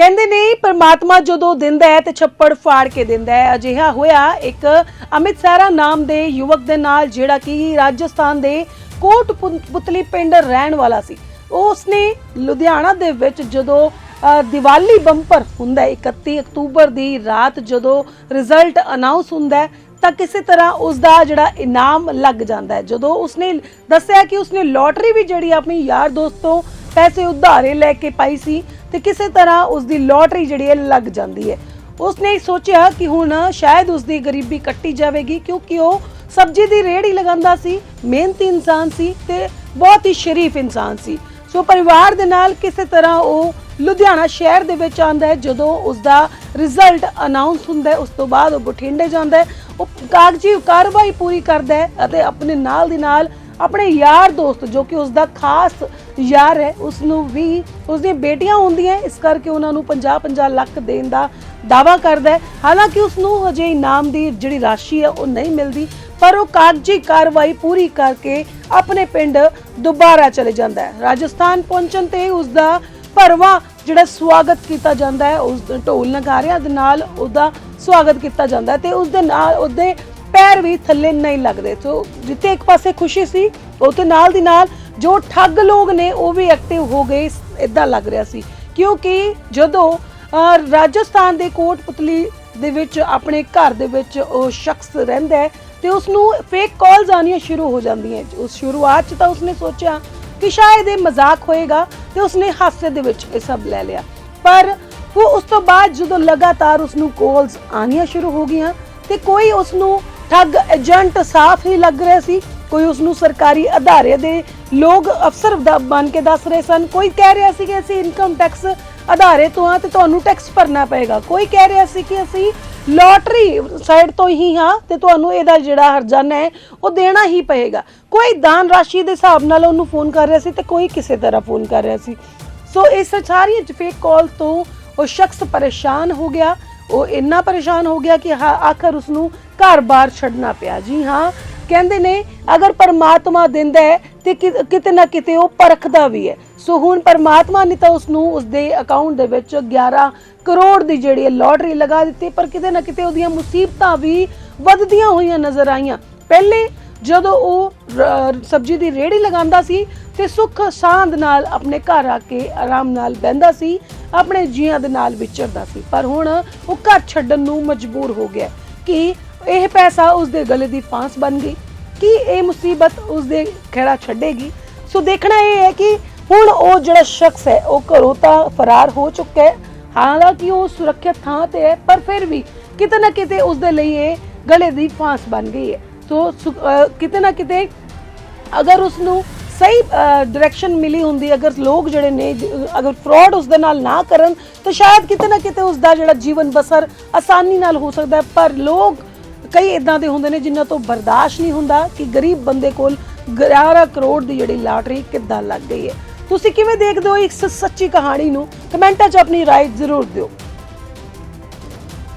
ਕਹਿੰਦੇ ਨੇ, ਪਰਮਾਤਮਾ ਜਦੋਂ ਦਿੰਦਾ ਹੈ ਤੇ ਛੱਪੜ ਫਾੜ ਕੇ ਦਿੰਦਾ ਹੈ। ਅਜਿਹਾ ਹੋਇਆ ਇੱਕ ਅਮਿਤ ਸਾਰਾ ਨਾਮ ਦੇ ਯੁਵਕ ਦੇ ਨਾਲ, ਜਿਹੜਾ ਕਿ ਰਾਜਸਥਾਨ ਦੇ ਕੋਟ ਪੁਤਲੀ ਪਿੰਡ ਰਹਿਣ ਵਾਲਾ ਸੀ। ਉਸਨੇ ਲੁਧਿਆਣਾ ਦੇ ਵਿੱਚ ਜਦੋਂ ਦੀਵਾਲੀ ਬੰਪਰ ਹੁੰਦਾ ਹੈ 31 ਅਕਤੂਬਰ ਦੀ ਰਾਤ ਜਦੋਂ ਰਿਜ਼ਲਟ ਅਨਾਉਂਸ ਹੁੰਦਾ ਤਾਂ ਕਿਸੇ ਤਰ੍ਹਾਂ ਉਸ ਦਾ ਜਿਹੜਾ ਇਨਾਮ ਲੱਗ ਜਾਂਦਾ ਹੈ। ਜਦੋਂ ਉਸਨੇ ਦੱਸਿਆ ਕਿ ਉਸਨੇ ਲੋਟਰੀ ਵੀ ਜਿਹੜੀ ਆਪਣੀ ਯਾਰ ਦੋਸਤ ਤੋਂ ਪੈਸੇ ਉਧਾਰੇ ਲੈ ਕੇ ਪਾਈ ਸੀ ਤੇ ਕਿਸੇ ਤਰ੍ਹਾਂ ਉਸ ਦੀ ਲੋਟਰੀ ਜਿਹੜੀ ਹੈ ਲੱਗ ਜਾਂਦੀ ਹੈ। ਉਸਨੇ ਸੋਚਿਆ ਕਿ ਹੁਣ ਸ਼ਾਇਦ ਉਸ ਦੀ ਗਰੀਬੀ ਕੱਟੀ ਜਾਵੇਗੀ ਕਿਉਂਕਿ ਉਹ ਸਬਜ਼ੀ ਦੀ ਰੇਹੜੀ ਲਗਾਉਂਦਾ ਸੀ, ਮਿਹਨਤੀ ਇਨਸਾਨ ਸੀ ਤੇ ਬਹੁਤ ਹੀ ਸ਼ਰੀਫ ਇਨਸਾਨ ਸੀ। ਸੋ ਪਰਿਵਾਰ ਦੇ ਨਾਲ ਕਿਸੇ ਤਰ੍ਹਾਂ ਉਹ ਲੁਧਿਆਣਾ ਸ਼ਹਿਰ ਦੇ ਵਿੱਚ ਆਂਦਾ ਹੈ, ਜਦੋਂ ਉਸ ਦਾ ਰਿਜ਼ਲਟ ਅਨਾਉਂਸ ਹੁੰਦਾ ਹੈ, ਉਸ ਤੋਂ ਬਾਅਦ ਉਹ ਬਠਿੰਡੇ ਜਾਂਦਾ ਹੈ, ਉਹ ਕਾਗਜ਼ੀ ਕਾਰਵਾਈ ਪੂਰੀ ਕਰਦਾ ਹੈ ਅਤੇ ਆਪਣੇ ਨਾਲ ਦੀ ਨਾਲ ਆਪਣੇ ਯਾਰ ਦੋਸਤ ਜੋ ਕਿ ਉਸ ਦਾ ਖਾਸ ਯਾਰ ਹੈ ਉਸ ਨੂੰ ਵੀ ਉਸ ਦੀਆਂ ਬੇਟੀਆਂ ਹੁੰਦੀਆਂ ਇਸ ਕਰਕੇ ਉਹਨਾਂ ਨੂੰ 50-50 ਲੱਖ ਦੇਣ ਦਾ ਦਾਵਾ ਕਰਦਾ ਹੈ। ਹਾਲਾਂਕਿ ਉਸ ਨੂੰ ਹਜੇ ਇਨਾਮ ਦੀ ਜਿਹੜੀ ਰਾਸ਼ੀ ਹੈ, ਉਹ ਨਹੀਂ ਮਿਲਦੀ, ਪਰ ਉਹ ਕਾਗਜ਼ੀ ਕਾਰਵਾਈ ਪੂਰੀ ਕਰਕੇ ਆਪਣੇ ਪਿੰਡ ਦੁਬਾਰਾ ਚਲੇ ਜਾਂਦਾ ਹੈ। ਰਾਜਸਥਾਨ ਪਹੁੰਚਣ ਤੇ ਉਸ ਦਾ ਭਰਵਾ ਜਿਹੜਾ ਸਵਾਗਤ ਕੀਤਾ ਜਾਂਦਾ ਹੈ, ਉਸ ਢੋਲ ਨਗਾਰਿਆਂ ਦੇ ਨਾਲ ਉਹਦਾ ਸਵਾਗਤ ਕੀਤਾ ਜਾਂਦਾ ਹੈ ਤੇ ਉਸ ਦੇ ਨਾਲ ਉਹਦੇ ਪੈਰ ਵੀ ਥੱਲੇ ਨਹੀਂ ਲੱਗਦੇ। ਸੋ ਜਿੱਥੇ ਇੱਕ ਪਾਸੇ ਖੁਸ਼ੀ ਸੀ, ਉੱਥੇ ਨਾਲ ਦੀ ਨਾਲ ਜੋ ਠੱਗ ਲੋਕ ਨੇ, ਉਹ ਵੀ ਐਕਟਿਵ ਹੋ ਗਏ ਇਦਾਂ ਲੱਗ ਰਿਹਾ ਸੀ। ਕਿਉਂਕਿ ਜਦੋਂ ਰਾਜਸਥਾਨ ਦੇ ਕੋਟਪੁਤਲੀ ਦੇ ਵਿੱਚ, ਆਪਣੇ ਘਰ ਦੇ ਵਿੱਚ ਉਹ ਸ਼ਖਸ ਰਹਿੰਦਾ ਹੈ, ਤੇ ਉਸ ਨੂੰ ਫੇਕ ਕਾਲਸ ਆਉਣੀਆਂ ਸ਼ੁਰੂ ਹੋ ਜਾਂਦੀਆਂ ਉਸ ਸ਼ੁਰੂਆਤ 'ਚ ਤਾਂ ਉਸਨੇ ਸੋਚਿਆ ਕਿ ਸ਼ਾਇਦ ਇਹ ਮਜ਼ਾਕ ਹੋਏਗਾ ਤੇ ਉਸਨੇ ਹਾਸੇ ਦੇ ਵਿੱਚ ਇਹ ਸਭ ਲੈ ਲਿਆ। ਪਰ ਉਹ ਉਸ ਤੋਂ ਬਾਅਦ ਜਦੋਂ ਲਗਾਤਾਰ ਉਸ ਨੂੰ ਕਾਲਸ ਆਉਣੀਆਂ ਸ਼ੁਰੂ ਹੋ ਗਈਆਂ, ਤੇ ਕੋਈ ਉਸ ਨੂੰ ਠੱਗ ਏਜੰਟ ਸਾਫ਼ ਹੀ ਲੱਗ ਰਿਹਾ ਸੀ ਕੋਈ ਉਸ ਨੂੰ ਸਰਕਾਰੀ ਅਦਾਰੇ ਦੇ ਲੋਕ ਅਫਸਰ ਬਣ ਕੇ ਦੱਸ ਰਹੇ ਸਨ। ਕੋਈ ਕਹਿ ਰਿਹਾ ਸੀ ਕਿ ਅਸੀਂ ਇਨਕਮ ਟੈਕਸ ਅਧਾਰੇ ਤੋਂ ਆ ਤੇ ਤੁਹਾਨੂੰ ਟੈਕਸ ਭਰਨਾ ਪਏਗਾ। ਕੋਈ ਕਹਿ ਰਿਹਾ ਸੀ ਕਿ ਅਸੀਂ ਲੋਟਰੀ ਸਾਈਡ ਤੋਂ ਹੀ ਹਾਂ ਤੇ ਤੁਹਾਨੂੰ ਇਹਦਾ ਜਿਹੜਾ ਹਰਜਾਨਾ ਹੈ, ਉਹ ਦੇਣਾ ਹੀ ਪਏਗਾ। ਕੋਈ ਦਾਨ ਰਾਸ਼ੀ ਦੇ ਹਿਸਾਬ ਨਾਲ ਉਹਨੂੰ ਫੋਨ ਕਰ ਰਿਹਾ ਸੀ ਤੇ ਕੋਈ ਕਿਸੇ ਤਰ੍ਹਾਂ ਫੋਨ ਕਰ ਰਿਹਾ ਸੀ। ਸੋ ਇਸ ਸਾਰੀਆਂ ਫੇਕ ਕਾਲ ਤੋਂ ਉਹ ਸ਼ਖਸ ਪਰੇਸ਼ਾਨ ਹੋ ਗਿਆ। ਉਹ ਇੰਨਾ ਪਰੇਸ਼ਾਨ ਹੋ ਗਿਆ ਕਿ ਹਾਂ ਆਖਰ ਉਸ ਨੂੰ ਘਰ-ਬਾਰ ਛੱਡਣਾ ਪਿਆ। ਜੀ ਹਾਂ ਕਹਿੰਦੇ ਨੇ, ਅਗਰ ਪਰਮਾਤਮਾ ਦਿੰਦਾ ਹੈ ਤੇ ਕਿਤੇ ਨਾ ਕਿਤੇ ਉਹ ਪਰਖਦਾ ਵੀ ਹੈ। ਸੋ ਹੁਣ ਪਰਮਾਤਮਾ ਨੇ ਤਾਂ ਉਸ ਨੂੰ ਉਸ ਦੇ ਅਕਾਊਂਟ ਦੇ ਵਿੱਚ 11 ਕਰੋੜ ਦੀ ਜਿਹੜੀ ਹੈ ਲੋਟਰੀ ਲਗਾ ਦਿੱਤੀ, ਪਰ ਕਿਤੇ ਨਾ ਕਿਤੇ ਉਹਦੀਆਂ ਮੁਸੀਬਤਾਂ ਵੀ ਵੱਧਦੀਆਂ ਹੋਈਆਂ ਨਜ਼ਰ ਆਈਆਂ। ਪਹਿਲੇ ਜਦੋਂ ਉਹ ਸਬਜ਼ੀ ਦੀ ਰੇਹੜੀ ਲਗਾਉਂਦਾ ਸੀ ਤੇ ਸੁੱਖ ਸਾਂਦ ਨਾਲ ਆਪਣੇ ਘਰ ਆ ਕੇ ਆਰਾਮ ਨਾਲ ਬਹਿੰਦਾ ਸੀ, ਆਪਣੇ ਜੀਆਂ ਦੇ ਨਾਲ ਵਿਚਰਦਾ ਸੀ। ਪਰ ਹੁਣ ਉਹ ਘਰ ਛੱਡਣ ਨੂੰ ਮਜਬੂਰ ਹੋ ਗਿਆ ਕਿ ਇਹ ਪੈਸਾ ਉਸ ਦੇ ਗਲੇ ਦੀ ਫਾਂਸ ਬਣ ਗਈ ਕਿ ਇਹ ਮੁਸੀਬਤ ਉਸ ਦੇ ਖੇੜਾ ਛੱਡੇਗੀ। ਸੋ ਦੇਖਣਾ ਇਹ ਹੈ ਕਿ ਹੁਣ ਉਹ ਜਿਹੜਾ ਸ਼ਖਸ ਹੈ, ਉਹ ਘਰੋਂ ਤਾਂ ਫਰਾਰ ਹੋ ਚੁੱਕਾ ਹੈ। ਹਾਲਾਂਕਿ ਉਹ ਸੁਰੱਖਿਅਤ ਥਾਂ ਤੇ ਹੈ, ਪਰ ਫਿਰ ਵੀ ਕਿਤੇ ਨਾ ਕਿਤੇ ਉਸ ਦੇ ਲਈ ਇਹ ਗਲੇ ਦੀ ਫਾਂਸ ਬਣ ਗਈ ਹੈ। ਸੋ ਸੁ- ਕਿਤੇ ਨਾ ਕਿਤੇ ਅਗਰ ਉਸ ਨੂੰ ਸਹੀ ਡਾਇਰੈਕਸ਼ਨ ਮਿਲੀ ਹੁੰਦੀ, ਅਗਰ ਲੋਕ ਜਿਹੜੇ ਨੇ ਅਗਰ ਫਰਾਡ ਉਸ ਦੇ ਨਾਲ ਨਾ ਕਰਨ, ਤਾਂ ਸ਼ਾਇਦ ਕਿਤੇ ਨਾ ਕਿਤੇ ਉਸ ਦਾ ਜਿਹੜਾ ਜੀਵਨ ਬਸਰ ਆਸਾਨੀ ਨਾਲ ਹੋ ਸਕਦਾ ਪਰ ਲੋਕ ਕਈ ਇਦਾਂ ਦੇ ਹੁੰਦੇ ਨੇ ਜਿਨ੍ਹਾਂ ਤੋਂ ਬਰਦਾਸ਼ਤ ਨਹੀਂ ਹੁੰਦਾ ਕਿ ਗਰੀਬ ਬੰਦੇ ਕੋਲ 11 ਕਰੋੜ ਦੀ ਜਿਹੜੀ ਲਾਟਰੀ ਕਿੱਦਾਂ ਲੱਗ ਗਈ ਹੈ। ਤੁਸੀਂ ਕਿਵੇਂ ਦੇਖਦੇ ਹੋ ਇਸ ਸੱਚੀ ਕਹਾਣੀ ਨੂੰ? ਕਮੈਂਟਾਂ 'ਚ ਆਪਣੀ ਰਾਏ ਜ਼ਰੂਰ ਦਿਓ।